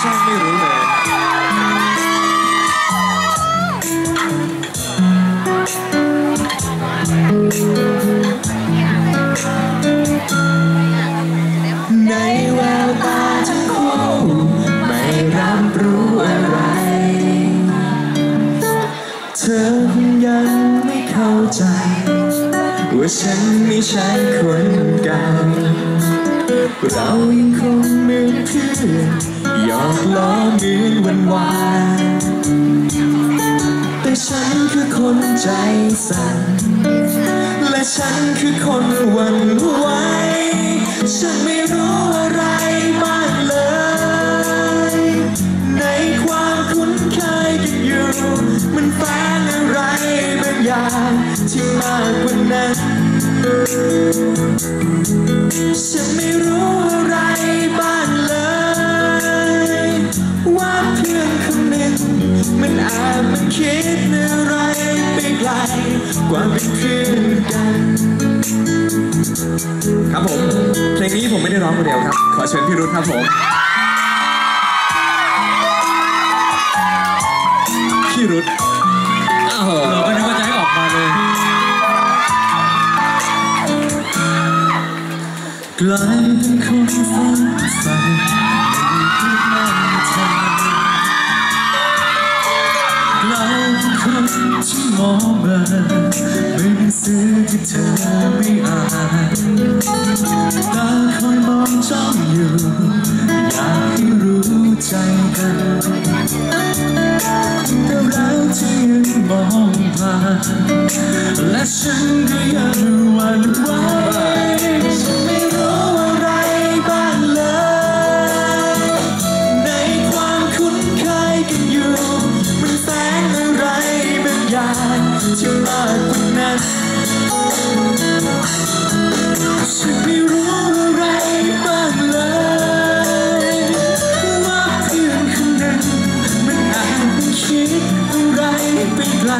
ช่างไม่รู้เลยในแววตาทั้งคู่ไม่รับรู้อะไร เธอคงยังไม่เข้าใจ ว่าฉันไม่ใช่คนเก่า เรายังคงเหมือนเพื่อนหยอกล้อเหมือนวันวานแต่ฉันคือคนใจสั่น และฉันคือคนหวั่นไหวฉันไม่รู้อะไรบ้างเลย ในความคุ้นเคยกันอยู่ มันแฝงอะไรบางอย่างที่มากกว่านั้น ฉันไม่รู้อะไรบ้างเลย ว่าเพื่อนคนหนึ่งมันอาจมันคิดอะไรไปไกลกว่าเป็นเพื่อนกัน ครับผม เพลงนี้ผมไม่ได้ร้องคนเดียวครับ ขอเชิญพี่รุธครับผม พี่รุธ กลายเป็นคนฝันใฝ่ไม่คิดมั่นใจกลายเป็นคนที่มองเบลอเหมือนหนังสือที่เธอไม่อ่านตาคอยมองจ้องอยู่อยากให้รู้ใจกันแต่เราที่ยังมองผ่านและฉันก็ยังหวั่นไหว ว่านั้นฉันไม่รู้อะไรบ้างเลยว่าเพื่อนคนนั้นมันอาจเป็นคิดอะไรไปไกล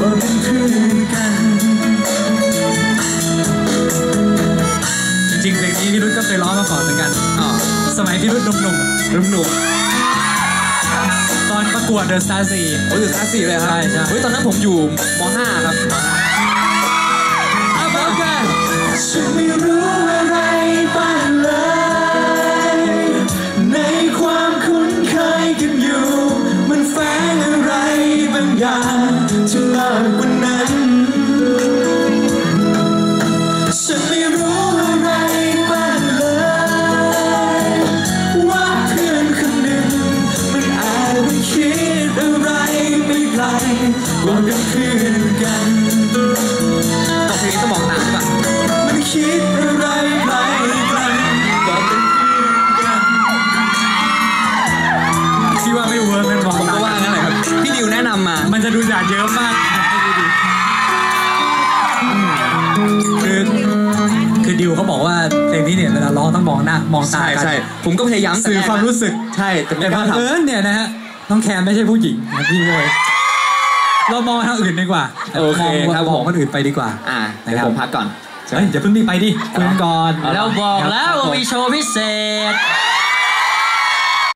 ว่าเป็นเพื่อนกัน จริงๆเพลงนี้พี่รุ่ก็เคยร้องมาก่อนเหมือนกันอ่าสมัยพี่รุ่หนุ่มหนุ่มๆต อนประกวดเดอะสตาร์สี่ๆโอ้ยอยู่ซาสี่เลยครับใช่ใช่ เฮ้ยตอนนั้นผมอยู่ม .5 ครับอ้าวโอเคฉันไม่รู้อะไร ว่าเป็นเพื่อนกันตอนเพลงนี้ต้องมองตามใช่ปะมันคิดอะไรไกลไกลกว่าเป็นเพื่อนกันที่ว่าไม่เวิร์กนั่นมองผมก็ว่างั้นแหละครับพี่นิวแนะนำมา มันจะดูหยาดเยิ้มมากให้ดูดิคือคือดิวเขาบอกว่าเพลงนี้เนี่ยเวลาร้องต้องมองหน้ามองตาใช่กันใช่ผมก็พยายามสื่อความรู้สึกใช่แต่ไม่แต่กบัล้างทเอิญเนี่ยนะฮะน้องแคนไม่ใช่ผู้หญิงนะพี่เลย เรามองทางอื่นดีกว่าำโอเคมองครับมผองมคนอื่นไปดีกว่า อ่าเดี๋ยวนะครับผมพักก่อนเฮ้ยอย่าเพิ่งรีบไปดิคุยกันก่อนเอาละเราบอกแล้วว่ามีโชว์พิเศษ